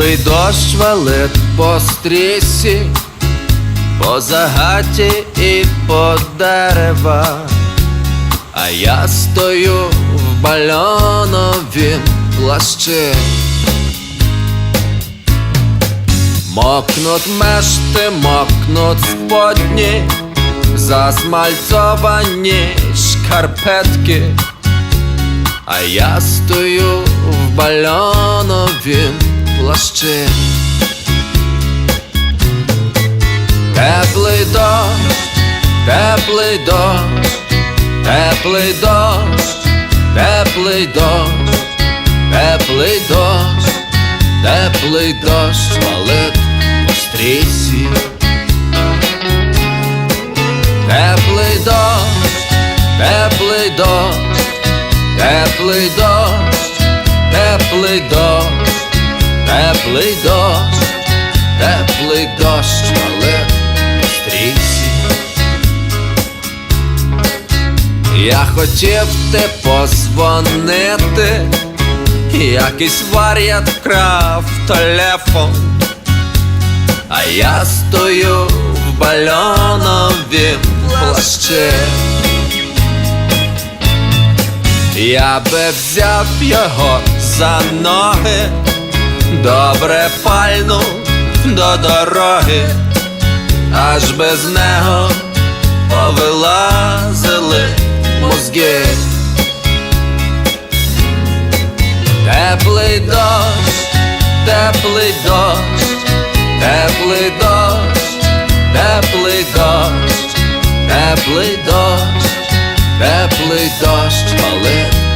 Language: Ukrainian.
Теплий дощ валить по стрісі, по загаті і по дерева, а я стою в бальоновім плащі. Мокнуть мешти, мокнуть сподні, засмальцовані шкарпетки, а я стою в бальоновім плащі. Теплий дощ, теплий дощ, теплий дощ, теплий дощ, теплий дощ, теплий дощ валить по стрісі. Теплий дощ, теплий дощ, теплий дощ, теплий дощ, теплий дощ, теплий дощ валить по. Я хотів ти позвонити, якийсь вар'ят вкрав телефон, а я стою в бальоновім плащі. Я би взяв його за ноги, добре пальнув до дороги, аж без нього повилазили мозги. Теплий дощ, теплий дощ, теплий дощ, теплий дощ, теплий дощ, теплий дощ валить